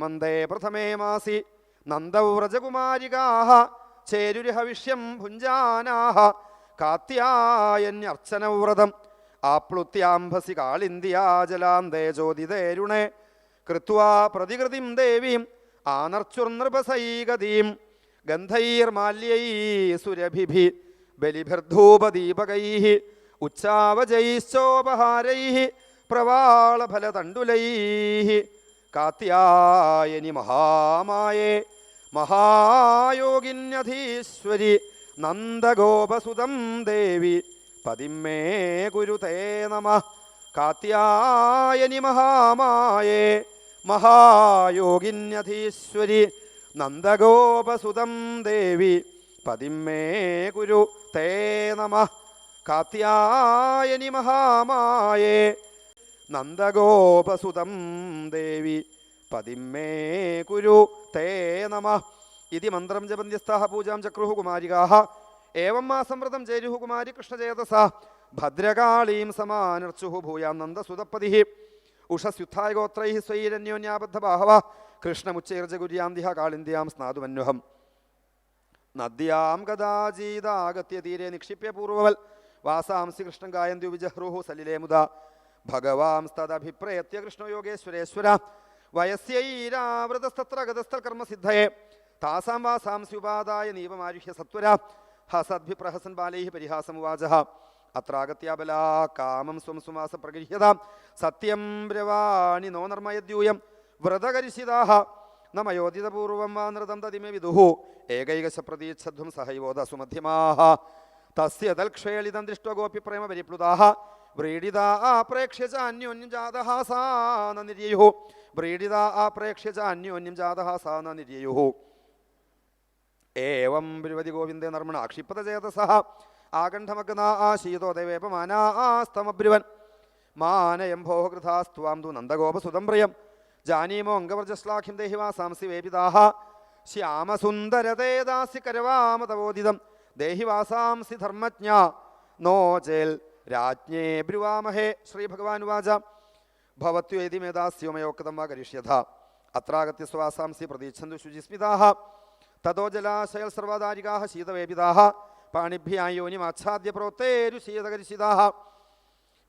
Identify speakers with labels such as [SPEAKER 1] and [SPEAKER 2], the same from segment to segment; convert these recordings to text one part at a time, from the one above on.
[SPEAKER 1] ഹേമന്തേ പ്രഥമേ മാസി. നന്ദവ്രജകുമാരികാഹ ചേരുരഹവിഷ്യം ഭുഞ്ചാനാഹ കാത്യായന്യർച്ചനവ്രതം ആപ്ലുത്യാംഭസി കാളിന്ദിയാജലാന്തേ ജ്യോതിതേരുണേ കൃത്വാ പ്രതികൃതിം ദേവീം ആനർച്ചുർനൃപസൈകതീം ഗന്ധൈർമാല്യൈ സുരഭിഭി ബലിഭിർധൂപദീപകൈ ഉച്ചാവജൈശ്ചോപഹാരൈ പ്രവാളഫലതണ്ടുലൈ. കാത്യായനി മഹാമായേ മഹായോഗിന്യധീശ്വരി നന്ദഗോപസുതം ദേവി പതിമേ ഗുരുതേ നമ. കാത്യായനി മഹാമായേ മഹായോഗിന്യധീശ്വരി നന്ദഗോപസുതം ദേവി പതിമേ ഗുരു തേ നമ. കാത്യായനി മഹാമായേ നന്ദഗോപസുതം ദേവി. പതിമേ കുരു. തേ നമ. ഇതി മന്ത്രം ജപന്യസ്ഥ പൂജാം ചക്രുഹു കുമാരികാഹ. ഏവം സമൃതം ചേരുഹു കുമാരി കൃഷ്ണചേതസ ഭദ്രകാളീം സമാനർച്ചുഹു ഭൂയാം നന്ദസുതപ്പതി. ഉഷസ്യുദ്ധായ ഗോത്രൈ സ്വൈരന്യോന്യാബദ്ധ ബാഹവ കൃഷ്ണമുച്ചൈർജഗുര്യാന്തിഹ കാളിന്ദ്യാം സ്നാതുമന്വഹം. നദ്യാം കഥാചീതാഗത്യ തീരെ നിക്ഷിപ്യ പൂർവവൽ വാസാംസി കൃഷ്ണം ഗായന്തി വിജഹ്രുഹു സലിലേ മുദ. ഭഗവാംസ്തദഭിപ്രയത്യ കൃഷ്ണയോഗേശ്വരേശ്വര വയസ്യൈരാവൃതസ്തത്ര ഗതസ്ഥൽ കർമ്മസിദ്ധയെ താസാം വാസാംസ്യുപാദായ നീവമാരുഹ്യ സത്വര. ഹസദ്ഭിപ്രഹസൻ ബാലൈ പരിഹാസമുവാച അത്രാഗത്യാബല കാമം സ്വം സുമാസ പ്രഗൃഹ്യത. സത്യം ബ്രവാണി നോ നർമ്മയദ്യൂയം. വ്രതകരിശിതാഹ. നമയോദിതപൂർവം വാ നൃതം തതിമേ വിദുഹു. ഏകൈകശപ്രതീച്ഛധ്വം സഹൈവോദ സുമധ്യമാഹ. തസ്യ തൽക്ഷേളിതം ദൃഷ്ടോ പ്രേമ പരിപ്ലുതാഹ. വ്രീഡിതാ ആപ്രേക്ഷ്യ ച അന്യോന്യം ജാതഹാസാന സാ ന നിര്യയുഃ വ്രീഡിതാ ആപ്രേക്ഷ്യ ച അന്യോന്യം ജാതഹാസാന സാ ന നിര്യയുഃ ഏവം ബ്രുവതി ഗോവിന്ദേ നർമ്മണ ആക്ഷിപ്പത ചേതസഃ ആകണ്ഠമഗ്ന ആശീതോ ദേവേപമാനാ ആസ്തമബ്രുവൻ മാനയംഭോ കൃഥാസ്ത്വാം തു നന്ദഗോപസുതം പ്രിയം ജാനീമോ അംഗവർജശ്ലാഖ്യം ദേഹി വാസാംസി വേപിതാഹ ശ്യാമസുന്ദരതേ ദാസി കരവാമതവോദിതം ദേഹി ധർമ്മജ്ഞ നോ ചേൽ രാജ്ഞേ ബ്രുവാമഹേ ശ്രീ ഭഗവാൻ വാച ഭവത്യേതി മേധാസ്യോമയോക്തം വാ കരിഷ്യഥ. അത്രാഗത്യ സ്വാസാംസി പ്രതീക്ഷന്തു ശുചിസ്മിതാഹ. തതോ ജലാശയൽ സർവദാരികാഹ ശീതവേപിതാഹ. പാണിഭ്യായോനിമാച്ഛാദ്യ പ്രോത്തേരു ശീതകരിശിതാഹ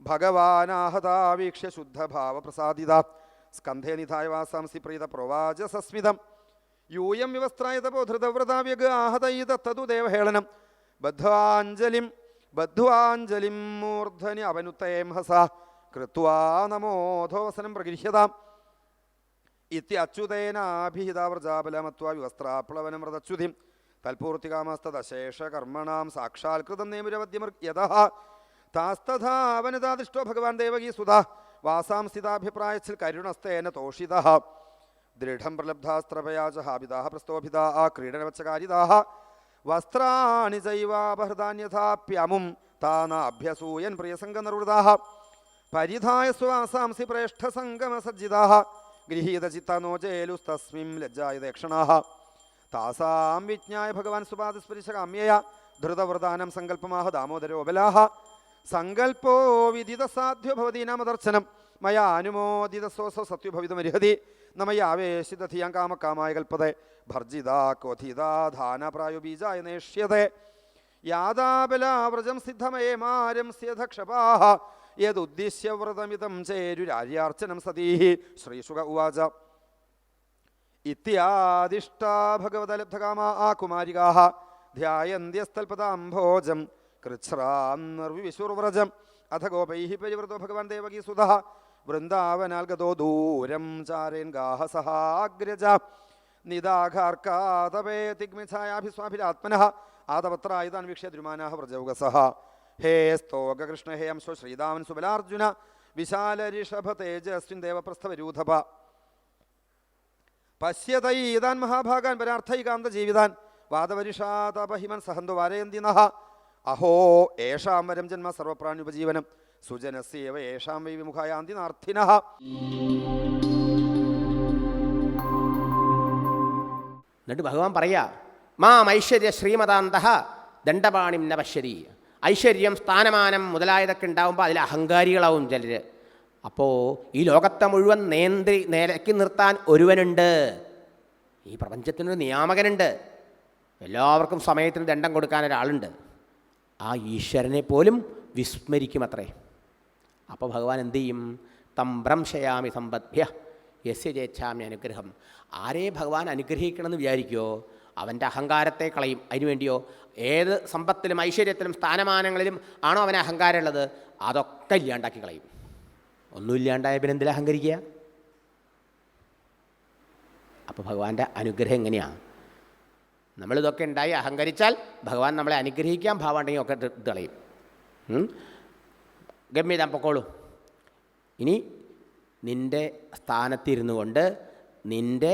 [SPEAKER 1] ഭഗവാനാഹതാവീക്ഷ്യ ശുദ്ധഭാവപ്രസാദിത. സ്കന്ധേ നിധായ വാസാംസി പ്രീത പ്രവാച സസ്മിതം. യൂയം വിവസ്ത്രായതപോ ധൃതവ്രതാവ്യഗ് ആഹതയിത തതു ദേവഹേളനം. ബദ്ധ്വാഞ്ജലിം ബദ്ധ്വാഞ്ജലിം മൂർധനി അവനുത്തേം ഹസ കൃത്വാ നമോധോവസനം പ്രഗൃഹ്യതാം ഇത്യച്യുതേനാഭിഹിതാവ്രജാബലമത്വാ വിവസ്ത്രാപ്ലവനം വ്രതച്യുതിം. തൽപൂർത്തികാമസ്തദശേഷകർമ്മണാം സാക്ഷാത്കൃതം നേമുരവദ്യമർ യതഃ താസ്തഥാ ഭഗവാൻ ദേവകീ സുത വാസാം സ്ഥിതാഭിപ്രായത്തിൽ കരുണസ്തേന തോഷിത. ദൃഢം പ്രലബ്ധാസ്ത്രപയാ ച ഹാപിതാ പ്രസ്തോഭിതാ. ക്രീഡനവച്ചകാരിതാ. വസ്ത്രാണി ചൈവാപഹൃതാന്യഥാപ്യമും താനാഭ്യസൂയൻ പ്രിയസംഗനിർവൃതാഹ പരിധായ സ്വാസാംസി പ്രേഷ്ഠസംഗമസജ്ജിതാ ഗൃഹീതചിത്തനോ ചേലുസ്തസ്മിം ലജ്ജായതേക്ഷണാः താസാം വിജ്ഞായ ഭഗവാൻ സുപാദസ്പരിശകാമ്യയ ധൃതവൃതാനം സങ്കല്പമാഹ ദാമോദരോബലാഹ സങ്കല്പോ വിദിത സാധ്യോ ഭവതി നാമദർശനം. മയാ അനുമോദിതസോസോ സത്യുഭവിതമർഹതി നമയാവേശിതധിയാം കാമക്കാമായ കൽപ്പതെ ഭർജിത ക്വഥിതാ ധാനപ്രായോ ബീജായ നേഷ്യത്തെ യാതാബലാവ്രജം സിദ്ധമയേ മാരംസ്യധക്ഷപാഹ യദുദ്ദിശ്യ വ്രതമിതം ചേരുരാര്യാർച്ചനം സതീഹി. ശ്രീശുക ഉവാച. ഇത്യാദിഷ്ടാ ഭഗവതലബ്ധകാമ ആ കുമാരികാः ധ്യായന്ത്യസ്ഥൽപദാംഭോജം കൃച്ഛ്രാം നിർവിശുർവ്രജം അഥ ഗോപൈ പരിവൃതോ ഭഗവാൻ ദേവകീ സുതഃ വൃന്ദാവനാൽ ഗതോ ദൂരം ചാരേൻ ഗാഹസഹാഗ്രജ നിദാഘാർക്കാതപേ തിഗ്മിഛായാഭിസ്വാഭിരാത്മനഃ ആതപത്രായുധാൻ വീക്ഷ്യ ദ്രുമാനാः വ്രജൗകസः. ഹേ സ്തോകൃഷ്ണ ഹേ അംശോ ശ്രീതാമൻ സുബലാർജുന. വിശാലരിഷഭ തേജസ്വിൻ ദേവപ്രസ്ഥവരൂഥപ പശ്യതൈതാൻ മഹാഭാഗാൻ പരാർത്ഥൈകാന്ത ജീവിതാൻ. വാദപരിഷാതപഹിമൻ സഹന്തു വാരയന്തി നഹ. അഹോ ഏഷാം വരം ജന്മ സർവപ്രാണുപജീവനം സുജനസ്യേവ യേഷാം വൈ വിമുഖായാന്തി നാർത്ഥിന.
[SPEAKER 2] എന്നിട്ട് ഭഗവാൻ പറയാ മാം ഐശ്വര്യ ശ്രീമതാന്ത ദണ്ഡപാണിം ന പശ്യതി. ഐശ്വര്യം സ്ഥാനമാനം മുതലായതൊക്കെ ഉണ്ടാവുമ്പോൾ അതിൽ അഹങ്കാരികളാവും ചിലർ അപ്പോൾ ഈ ലോകത്തെ മുഴുവൻ നേന്ത്രി നിലക്കി നിർത്താൻ ഒരുവനുണ്ട്. ഈ പ്രപഞ്ചത്തിനൊരു നിയാമകനുണ്ട്. എല്ലാവർക്കും സമയത്തിന് ദണ്ഡം കൊടുക്കാൻ ഒരാളുണ്ട്. ആ ഈശ്വരനെ പോലും വിസ്മരിക്കുമത്രേ. അപ്പോൾ ഭഗവാൻ എന്ത് ചെയ്യും? തം ഭ്രംശയാമി സമ്പദ്ഭ്യ യസ്യ ചേച്ഛാമി അനുഗ്രഹം. ആരെ ഭഗവാൻ അനുഗ്രഹിക്കണമെന്ന് വിചാരിക്കുമോ അവന്റെ അഹങ്കാരത്തെ കളയും. അതിനുവേണ്ടിയോ ഏത് സമ്പത്തിലും ഐശ്വര്യത്തിലും സ്ഥാനമാനങ്ങളിലും ആണോ അവൻ അഹങ്കാരമുള്ളത്? അതൊക്കെ ഇല്ലാണ്ടാക്കി കളയും. ഒന്നുമില്ലാണ്ടായ പിന്നെ എന്തിലാ അഹങ്കരിക്കുക? അപ്പോൾ ഭഗവാന്റെ അനുഗ്രഹം എങ്ങനെയാണ് നമ്മളിതൊക്കെ ഉണ്ടായി അഹങ്കരിച്ചാൽ ഭഗവാൻ നമ്മളെ അനുഗ്രഹിക്കാൻ ഭാവമുണ്ടെങ്കിൽ ഒക്കെ കളയും. ഉം? ഗമ്യതാൻ പൊക്കോളൂ. ഇനി നിന്റെ സ്ഥാനത്തിരുന്നു കൊണ്ട് നിന്റെ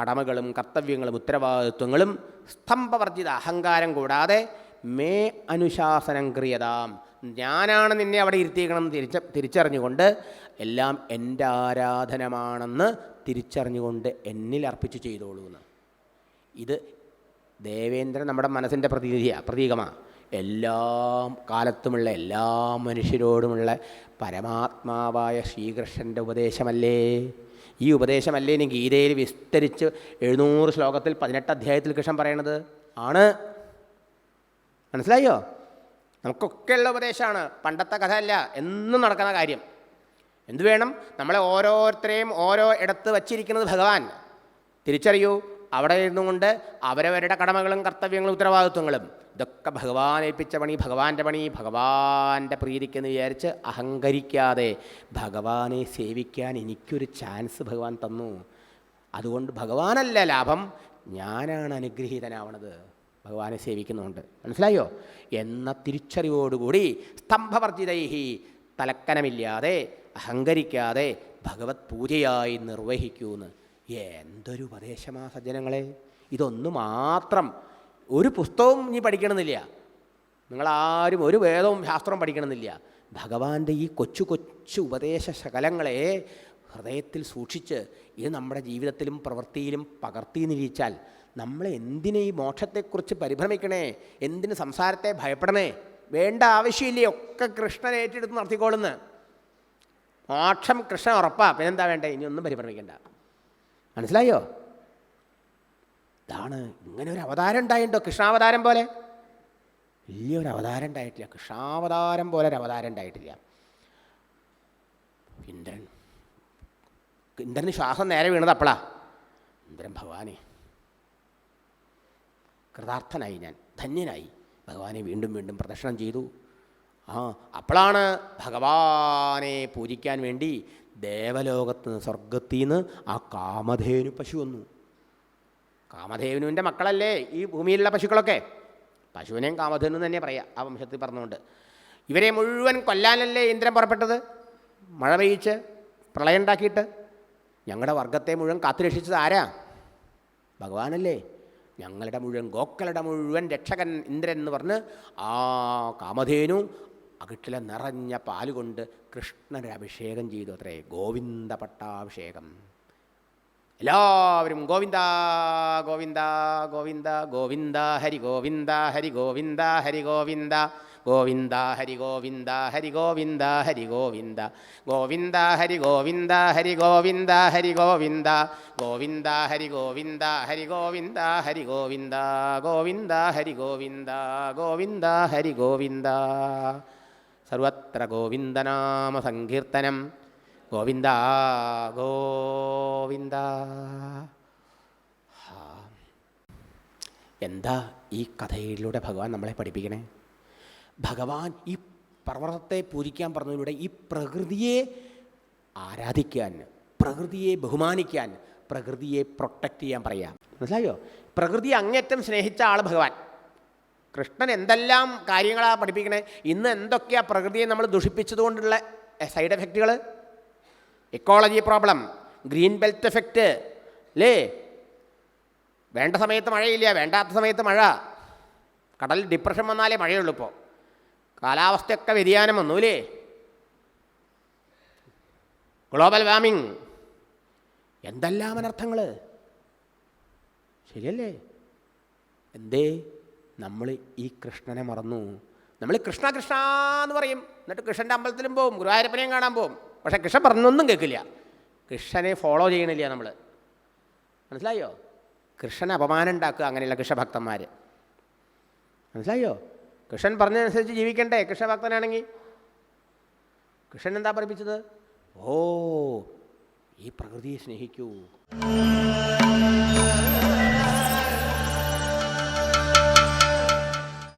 [SPEAKER 2] കടമകളും കർത്തവ്യങ്ങളും ഉത്തരവാദിത്വങ്ങളും സ്തംഭവർജിത അഹങ്കാരം കൂടാതെ മേ അനുശാസനം ക്രിയതാം. ഞാനാണ് നിന്നെ അവിടെ ഇരുത്തിയേക്കണം തിരിച്ച തിരിച്ചറിഞ്ഞുകൊണ്ട് എല്ലാം എന്റെ ആരാധനമാണെന്ന് തിരിച്ചറിഞ്ഞുകൊണ്ട് എന്നിൽ അർപ്പിച്ചു ചെയ്തോളൂ എന്ന് ഇത് ദേവേന്ദ്രൻ നമ്മുടെ മനസ്സിന്റെ പ്രതീതിയാണ് പ്രതീകമാണ് എല്ലാ കാലത്തുമുള്ള എല്ലാ മനുഷ്യരോടുമുള്ള പരമാത്മാവായ ശ്രീകൃഷ്ണന്റെ ഉപദേശമല്ലേ? ഈ ഉപദേശമല്ലേ ഇനി ഗീതയിൽ വിസ്തരിച്ച് എഴുന്നൂറ് ശ്ലോകത്തിൽ പതിനെട്ട് അധ്യായത്തിൽ കൃഷ്ണൻ പറയണത്? ആണ്. മനസ്സിലായോ? നമുക്കൊക്കെയുള്ള ഉപദേശമാണ്. പണ്ടത്തെ കഥയല്ല എന്നും നടക്കുന്ന കാര്യം. എന്തു വേണം? നമ്മളെ ഓരോരുത്തരെയും ഓരോ ഇടത്ത് വച്ചിരിക്കുന്നത് ഭഗവാൻ. തിരിച്ചറിയൂ അവിടെ ഇരുന്നുകൊണ്ട് അവരവരുടെ കടമകളും കർത്തവ്യങ്ങളും ഉത്തരവാദിത്വങ്ങളും. ഇതൊക്കെ ഭഗവാൻ ഏൽപ്പിച്ച പണി ഭഗവാന്റെ പണി ഭഗവാന്റെ പ്രീതിക്കെന്ന് വിചാരിച്ച് അഹങ്കരിക്കാതെ ഭഗവാനെ സേവിക്കാൻ എനിക്കൊരു ചാൻസ് ഭഗവാൻ തന്നു. അതുകൊണ്ട് ഭഗവാനല്ല ലാഭം ഞാനാണ് അനുഗ്രഹീതനാവണത്. ഭഗവാനെ സേവിക്കുന്നുണ്ട്. മനസ്സിലായോ? എന്ന തിരിച്ചറിവോടുകൂടി സ്തംഭവർജിതൈഹി തലക്കനമില്ലാതെ അഹങ്കരിക്കാതെ ഭഗവത് പൂജയായി നിർവഹിക്കൂന്ന്. എന്തൊരു ഉപദേശമാ സജ്ജനങ്ങളെ. ഇതൊന്നു മാത്രം ഒരു പുസ്തകവും ഇനി പഠിക്കണമെന്നില്ല. നിങ്ങളാരും ഒരു വേദവും ശാസ്ത്രവും പഠിക്കണമെന്നില്ല. ഭഗവാന്റെ ഈ കൊച്ചു കൊച്ചു ഉപദേശ ശകലങ്ങളെ ഹൃദയത്തിൽ സൂക്ഷിച്ച് ഇത് നമ്മുടെ ജീവിതത്തിലും പ്രവൃത്തിയിലും പകർത്തി നിരീച്ചാൽ നമ്മൾ എന്തിനെ ഈ മോക്ഷത്തെക്കുറിച്ച് പരിഭ്രമിക്കണേ? എന്തിന് സംസാരത്തെ ഭയപ്പെടണേ? വേണ്ട ആവശ്യമില്ലേ? ഒക്കെ കൃഷ്ണൻ ഏറ്റെടുത്ത് നടത്തിക്കോളുന്ന്. മോക്ഷം കൃഷ്ണൻ ഉറപ്പാ. പിന്നെന്താ വേണ്ടേ? ഇനിയൊന്നും പരിഭ്രമിക്കണ്ട. മനസ്സിലായോ? ഇതാണ് ഇങ്ങനെ ഒരു അവതാരം ഉണ്ടായിട്ടുണ്ടോ കൃഷ്ണാവതാരം പോലെ? വലിയൊരു അവതാരം ഉണ്ടായിട്ടില്ല കൃഷ്ണാവതാരം പോലെ ഒരു അവതാരം ഉണ്ടായിട്ടില്ല ഇന്ദ്രൻ. ഇന്ദ്രന് ശ്വാസം നേരെ വീണത് അപ്പളാ. ഇന്ദ്രൻ ഭഗവാനെ. കൃതാർത്ഥനായി ഞാൻ. ധന്യനായി. ഭഗവാനെ വീണ്ടും വീണ്ടും പ്രദക്ഷിണം ചെയ്തു. ആ അപ്പോഴാണ് ഭഗവാനെ പൂജിക്കാൻ വേണ്ടി ദേവലോകത്ത് നിന്ന് സ്വർഗത്തിൽ നിന്ന് ആ കാമധേനു പശു വന്നു. കാമധേനുവിന്റെ മക്കളല്ലേ ഈ ഭൂമിയിലുള്ള പശുക്കളൊക്കെ? പശുവിനെയും കാമധേനു തന്നെ പറയാം ആ വംശത്തിൽ പറഞ്ഞുകൊണ്ട്. ഇവരെ മുഴുവൻ കൊല്ലാനല്ലേ ഇന്ദ്രൻ പുറപ്പെട്ടത്? മഴ പെയ്യിച്ച് പ്രളയം ഉണ്ടാക്കിയിട്ട്? ഞങ്ങളുടെ വർഗത്തെ മുഴുവൻ കാത്തുരക്ഷിച്ചത് ആരാ? ഭഗവാനല്ലേ. ഞങ്ങളുടെ മുഴുവൻ ഗോക്കളുടെ മുഴുവൻ രക്ഷകൻ ഇന്ദ്രൻ എന്ന് പറഞ്ഞ് ആ കാമധേനു അകിട്ടിലെ നിറഞ്ഞ പാലുകൊണ്ട് കൃഷ്ണനെ അഭിഷേകം ചെയ്തു അത്രേ. ഗോവിന്ദ പട്ടാഭിഷേകം. എല്ലാവരും ഗോവിന്ദ ഗോവിന്ദ ഗോവിന്ദ ഗോവിന്ദ ഹരി ഗോവിന്ദ ഹരി ഗോവിന്ദ ഹരി ഗോവിന്ദ ഗോവിന്ദ ഹരി ഗോവിന്ദ ഹരി ഗോവിന്ദ ഹരി ഗോവിന്ദ ഗോവിന്ദ ഹരി ഗോവിന്ദ ഹരി ഗോവിന്ദ ഹരി ഗോവിന്ദ ഗോവിന്ദ ഹരി ഗോവിന്ദ ഹരി ഗോവിന്ദ ഹരി ഗോവിന്ദ ഗോവിന്ദ ഹരി ഗോവിന്ദ ഗോവിന്ദ ഹരി ഗോവിന്ദ സർവത്ര ഗോവിന്ദനാമ സങ്കീർത്തനം ഗോവിന്ദ ഗോവിന്ദ. എന്താ ഈ കഥയിലൂടെ ഭഗവാൻ നമ്മളെ പഠിപ്പിക്കണേ? ഭഗവാൻ ഈ പർവതത്തെ പൂജിക്കാൻ പറഞ്ഞതിലൂടെ ഈ പ്രകൃതിയെ ആരാധിക്കാൻ പ്രകൃതിയെ ബഹുമാനിക്കാൻ പ്രകൃതിയെ പ്രൊട്ടക്റ്റ് ചെയ്യാൻ പറയാം. മനസ്സിലായോ? പ്രകൃതി അങ്ങേറ്റം സ്നേഹിച്ച ആൾ ഭഗവാൻ. കൃഷ്ണൻ എന്തെല്ലാം കാര്യങ്ങളാണ് പഠിപ്പിക്കണേ? ഇന്ന് എന്തൊക്കെയാണ് പ്രകൃതിയെ നമ്മൾ ദുഷിപ്പിച്ചതുകൊണ്ടുള്ള side എഫക്റ്റുകൾ ecology problem green belt effect അല്ലേ വേണ്ട സമയത്ത് മഴയില്ല വേണ്ടാത്ത സമയത്ത് മഴ. കടൽ ഡിപ്രഷൻ വന്നാലേ മഴയുള്ളൂ ഇപ്പോൾ കാലാവസ്ഥയൊക്കെ വ്യതിയാനം വന്നു അല്ലേ ഗ്ലോബൽ വാർമിംഗ് എന്തെല്ലാം അനർത്ഥങ്ങൾ ശരിയല്ലേ? എന്തേ? നമ്മൾ ഈ കൃഷ്ണനെ മറന്നു. നമ്മൾ കൃഷ്ണ കൃഷ്ണ എന്ന് പറയും. എന്നിട്ട് കൃഷ്ണന്റെ അമ്പലത്തിലും പോവും ഗുരുവായൂരപ്പനെയും കാണാൻ പോവും. പക്ഷേ കൃഷ്ണൻ പറഞ്ഞൊന്നും കേൾക്കില്ല. കൃഷ്ണനെ ഫോളോ ചെയ്യണില്ല നമ്മൾ മനസ്സിലായോ? കൃഷ്ണൻ അപമാനം ഉണ്ടാക്കുക അങ്ങനെയുള്ള കൃഷ്ണഭക്തന്മാർ മനസ്സിലായോ? കൃഷ്ണൻ പറഞ്ഞതനുസരിച്ച് ജീവിക്കണ്ടേ കൃഷ്ണഭക്തനാണെങ്കിൽ? കൃഷ്ണൻ എന്താ പഠിപ്പിച്ചത്? ഓ ഈ പ്രകൃതിയെ സ്നേഹിക്കൂ.